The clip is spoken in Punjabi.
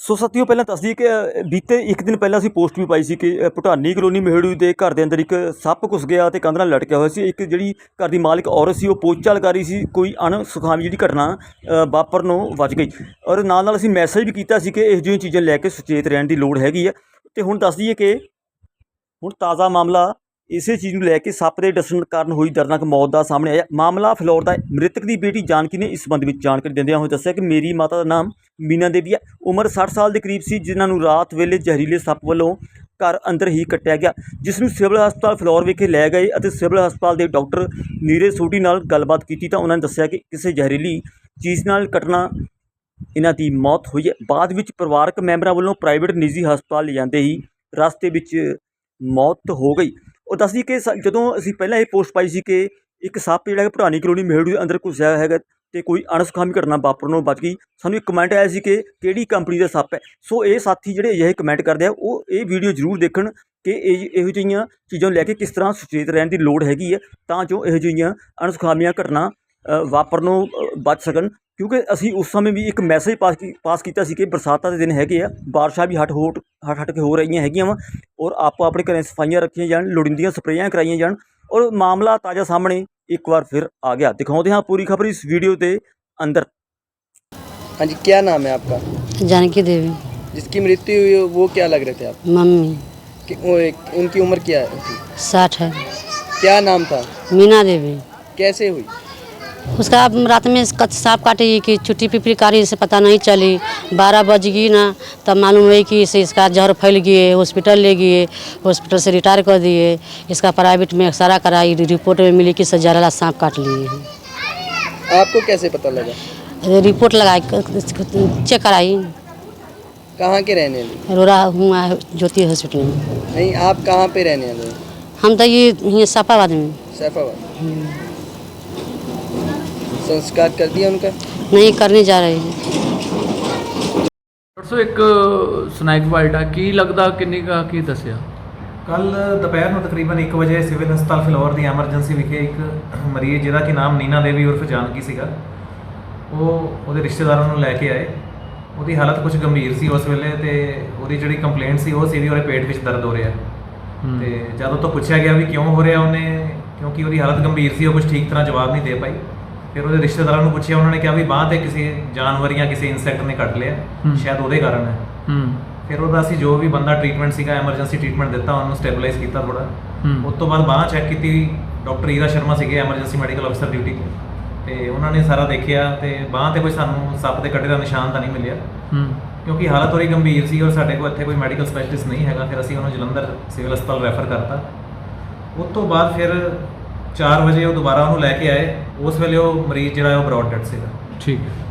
ਸੋ ਸਾਥੀਓ ਪਹਿਲਾਂ ਦੱਸਦੀ ਕਿ ਬੀਤੇ ਇੱਕ ਦਿਨ ਪਹਿਲਾਂ ਅਸੀਂ ਪੋਸਟ ਵੀ ਪਾਈ ਸੀ ਕਿ ਅ, ਭੁਟਾਨੀ ਕਲੋਨੀ ਮਹਿੜੂ ਦੇ ਘਰ ਦੇ ਅੰਦਰ ਇੱਕ ਸੱਪ ਘੁਸ ਗਿਆ ਤੇ ਕੰਧ ਨਾਲ ਲਟਕਿਆ ਹੋਇਆ ਸੀ। ਇੱਕ ਜਿਹੜੀ ਘਰ ਦੀ ਮਾਲਕ ਔਰਤ ਸੀ ਉਹ ਪੋਚਾ ਲਗਾ ਰਹੀ ਸੀ। ਕੋਈ ਅਣਸੁਖਾਵੀ ਜਿਹੜੀ ਘਟਨਾ ਵਾਪਰ ਨੂੰ ਬਚ ਗਈ। ਔਰ ਨਾਲ ਨਾਲ ਅਸੀਂ ਮੈਸੇਜ ਵੀ ਕੀਤਾ ਸੀ ਕਿ ਇਹੋ ਜਿਹੀਆਂ ਚੀਜ਼ਾਂ ਲੈ ਕੇ ਸੁਚੇਤ ਰਹਿਣ ਦੀ ਲੋੜ ਹੈਗੀ ਹੈ ਤੇ ਹੁਣ ਦੱਸ ਦਈਏ ਕਿ ਹੁਣ ਤਾਜ਼ਾ ਮਾਮਲਾ ਇਸੇ ਚੀਜ਼ ਨੂੰ ਲੈ ਕੇ ਸੱਪ ਦੇ ਡਸਣ ਕਾਰਨ ਹੋਈ ਦਰਦਨਾਕ ਮੌਤ ਦਾ ਸਾਹਮਣੇ ਆਇਆ। ਮਾਮਲਾ ਫਲੋਰ ਦਾ ਮ੍ਰਿਤਕ ਦੀ ਬੇਟੀ ਜਾਨਕੀ ਨੇ ਇਸ ਸੰਬੰਧ ਵਿੱਚ ਜਾਣਕਾਰੀ ਦਿੰਦਿਆਂ ਹੋਏ ਦੱਸਿਆ ਕਿ ਮੇਰੀ ਮਾਤਾ ਦਾ ਨਾਮ ਮੀਨਾ ਦੇਵੀ ਹੈ। ਉਮਰ 60 ਸਾਲ ਦੇ ਕਰੀਬ ਸੀ, ਜਿਨ੍ਹਾਂ ਨੂੰ ਰਾਤ ਵੇਲੇ ਜ਼ਹਿਰੀਲੇ ਸੱਪ ਵੱਲੋਂ ਘਰ ਅੰਦਰ ਹੀ ਕੱਟਿਆ ਗਿਆ। ਜਿਸ ਨੂੰ ਸਿਵਲ ਹਸਪਤਾਲ ਫਲੋਰ ਵਿਖੇ ਲੈ ਗਏ ਅਤੇ ਸਿਵਲ ਹਸਪਤਾਲ ਦੇ ਡਾਕਟਰ ਨੀਰਜ ਸੋਢੀ ਨਾਲ ਗੱਲਬਾਤ ਕੀਤੀ ਤਾਂ ਉਹਨਾਂ ਨੇ ਦੱਸਿਆ ਕਿ ਕਿਸੇ ਜ਼ਹਿਰੀਲੀ ਚੀਜ਼ ਨਾਲ ਕੱਟਣਾ ਇਹਨਾਂ ਦੀ ਮੌਤ ਹੋਈ ਹੈ। ਬਾਅਦ ਵਿੱਚ ਪਰਿਵਾਰਕ ਮੈਂਬਰਾਂ ਵੱਲੋਂ ਪ੍ਰਾਈਵੇਟ ਨਿੱਜੀ ਹਸਪਤਾਲ ਲਿਜਾਂਦੇ ਹੀ ਰਸਤੇ ਵਿੱਚ ਮੌਤ ਹੋ ਗਈ। ਉਹ ਦੱਸਦੀ ਕਿ ਸ- ਜਦੋਂ ਅਸੀਂ ਪਹਿਲਾਂ ਇਹ ਪੋਸਟ ਪਾਈ ਸੀ ਕਿ ਇੱਕ ਸੱਪ ਜਿਹੜਾ ਹੈ ਪੁਰਾਣੀ ਕਲੋਨੀ ਮਹਿੜੂ ਦੇ ਅੰਦਰ ਘੁਸਿਆ ਹੈਗਾ ਤੇ ਕੋਈ ਅਣਸੁਖਾਮੀ ਘਟਨਾ ਵਾਪਰਨ ਨੂੰ ਬਚ ਗਈ। ਸਾਨੂੰ ਇੱਕ ਕਮੈਂਟ ਆਇਆ ਸੀ ਕਿ ਕਿਹੜੀ ਕੰਪਨੀ ਦਾ ਸੱਪ ਹੈ। ਸੋ ਇਹ ਸਾਥੀ ਜਿਹੜੇ ਅਜਿਹੇ ਕਮੈਂਟ ਕਰਦੇ ਆ ਉਹ ਇਹ ਵੀਡੀਓ ਜ਼ਰੂਰ ਦੇਖਣ ਕਿ ਇਹ ਇਹੋ ਜਿਹੀਆਂ ਚੀਜ਼ਾਂ ਲੈ ਕੇ ਕਿਸ ਤਰ੍ਹਾਂ ਸੁਚੇਤ ਰਹਿਣ ਦੀ ਲੋੜ ਹੈਗੀ ਹੈ ਤਾਂ ਜੋ ਇਹੋ ਜਿਹੀਆਂ ਅਣਸੁਖਾਮੀਆਂ ਘਟਨਾ ਅ, ਬਚ ਸਕਣ। ਕਿਉਂਕਿ ਅਸੀਂ ਉਸ ਸਮੇਂ ਵੀ ਇੱਕ ਮੈਸੇਜ ਪਾਸ ਕੀ- ਪਾਸ ਕੀਤਾ ਸੀ ਕਿ ਬਰਸਾਤਾਂ ਦੇ ਦਿਨ ਹੈਗੇ ਆ ਬਾਰਿਸ਼ਾਂ ਵੀ ਹਟ ਹੋਟ ਹਟ ਹਟ ਕੇ ਹੋ ਰਹੀਆਂ ਹੈਗੀਆਂ ਵਾ ਔਰ ਆਪੋ ਆਪਣੇ ਘਰੇ ਸਫਾਈਆਂ ਰੱਖੀਆਂ ਜਾਣ ਲੋੜੀਂਦੀਆਂ ਸਪਰੇਆਂ ਕਰਾਈਆਂ ਜਾਣ ਔਰ ਮਾਮਲਾ ਤਾਜ਼ਾ ਸਾਹਮਣੇ ਇੱਕ ਵਾਰ ਫਿਰ ਆ ਗਿਆ ਦਿਖਾਉਂਦੇ ਹਾਂ ਪੂਰੀ ਖਬਰ ਇਸ ਵੀਡੀਓ ਦੇ ਅੰਦਰ हाँ जी क्या नाम है आपका जानकी देवी जिसकी मृत्यु हुई वो क्या लग रहे थे आप मम्मी कि, वो एक, उनकी उम्र क्या थी साठ है क्या नाम था मीना देवी कैसे हुई उसका रात में सांप काटी कि छुट्टी पिपरी कारी से पता नहीं चली। बारह बज गई ना तब मालूम हुई कि इसे इसका जहर फैल गए हॉस्पिटल ले गए हॉस्पिटल से रिटायर कर दिए। इसका प्राइवेट में एक्सरा कराई रिपोर्ट में मिली कि इसे जहरीला सांप काट लिए हैं। आपको कैसे पता लगा? रिपोर्ट लगाई चेक कराई। कहाँ के रहने वाले? रोरा हुआ है ज्योति हॉस्पिटल में। नहीं आप कहाँ पे रहने वाले? हम तो ये सापाबाद में। सैफाबाद। संस्कार कर दिया उनका नहीं करने जा रहे हैं ਪਰਸੋਂ ਇੱਕ ਸਨੈਕ ਬਾਈਟ ਆ ਕੀ ਲੱਗਦਾ ਕਿੰਨੀ ਕਾ ਕੀ ਦੱਸਿਆ ਕੱਲ ਦੁਪਹਿਰ ਨੂੰ ਤਕਰੀਬਨ 1 ਵਜੇ ਸਿਵਲ ਹਸਪਤਾਲ ਫਿਲੌਰ ਦੀ ਐਮਰਜੈਂਸੀ ਵਿਖੇ ਇੱਕ ਮਰੀਜ਼ ਜਿਹਦਾ ਕਿ ਨਾਮ ਨੀਨਾ ਦੇਵੀ ਉਰਫ ਜਾਨਕੀ ਸੀਗਾ ਉਹ ਉਹਦੇ ਰਿਸ਼ਤੇਦਾਰਾਂ ਨੂੰ ਲੈ ਕੇ ਆਏ ਉਹਦੀ ਹਾਲਤ ਕੁਝ ਗੰਭੀਰ ਸੀ ਉਸ ਵੇਲੇ ਤੇ ਉਹਦੀ ਜਿਹੜੀ ਕੰਪਲੇਂਟ ਸੀ ਉਹ ਸੀ ਵੀ ਉਹਦੇ ਪੇਟ ਵਿੱਚ ਦਰਦ ਹੋ ਰਿਹਾ ਤੇ ਜਦੋਂ ਤੋਂ ਪੁੱਛਿਆ ਗਿਆ ਵੀ ਕਿਉਂ ਹੋ ਰਿਹਾ ਉਹਨੇ ਕਿਉਂਕਿ ਉਹਦੀ ਹਾਲਤ ਗੰਭੀਰ ਸੀ ਉਹ ਕੁਝ ਠੀਕ ਤਰ੍ਹਾਂ ਜਵਾਬ ਨਹੀਂ ਦੇ ਪਾਈ ਫਿਰ ਉਹਦੇ ਰਿਸ਼ਤੇਦਾਰਾਂ ਨੂੰ ਪੁੱਛਿਆ ਉਹਨਾਂ ਨੇ ਕਿਹਾ ਵੀ ਬਾਂਹ ਤੇ ਕਿਸੇ ਜਾਨਵਰ ਜਾਂ ਕਿਸੇ ਇਨਸੈਕਟ ਨੇ ਕੱਟ ਲਿਆ। ਸ਼ਾਇਦ ਉਹਦੇ ਕਾਰਨ ਹੈ। ਹੂੰ। ਫਿਰ ਉਹਦਾ ਅਸੀਂ ਜੋ ਵੀ ਬੰਦਾ ਟ੍ਰੀਟਮੈਂਟ ਸੀਗਾ ਐਮਰਜੈਂਸੀ ਟ੍ਰੀਟਮੈਂਟ ਦਿੱਤਾ ਉਹਨੂੰ ਸਟੇਬਲਾਈਜ਼ ਕੀਤਾ ਥੋੜਾ। ਉਸ ਤੋਂ ਬਾਅਦ ਬਾਂਹ ਚੈੱਕ ਕੀਤੀ ਡਾਕਟਰ ਈਰਾ ਸ਼ਰਮਾ ਸੀਗੇ ਐਮਰਜੈਂਸੀ ਮੈਡੀਕਲ ਅਫਸਰ ਡਿਊਟੀ ਤੇ। ਉਹਨਾਂ ਨੇ ਸਾਰਾ ਦੇਖਿਆ ਤੇ ਬਾਂਹ ਤੇ ਕੋਈ ਸਾਨੂੰ ਸੱਪ ਦੇ ਕੱਟੇ ਦਾ ਨਿਸ਼ਾਨ ਤਾਂ ਨਹੀਂ ਮਿਲਿਆ। ਹੂੰ। ਕਿਉਂਕਿ ਹਾਲਤ ਥੋੜੀ ਗੰਭੀਰ ਸੀ ਔਰ ਸਾਡੇ ਕੋਲ ਇੱਥੇ ਕੋਈ ਮੈਡੀਕਲ ਸਪੈਸ਼ਲਿਸਟ ਨਹੀਂ ਹੈਗਾ ਫਿਰ ਅਸੀਂ ਉਹਨੂੰ ਜਲੰਧਰ ਸਿਵਲ ਹਸਪਤਾਲ ਰੈਫਰ ਕਰਤਾ। ਉਸ ਤੋਂ ਬਾਅਦ ਫਿਰ 4 ਵਜੇ ਉਹ ਦੁਬਾਰਾ ਉਹਨੂੰ ਲੈ ਕੇ ਆਏ, ਉਸ ਵੇਲੇ ਉਹ ਮਰੀਜ਼ ਜਿਹੜਾ ਹੈ ਉਹ ਬਰੋਡ ਡੈਡ ਸੀਗਾ। ਠੀਕ ਹੈ।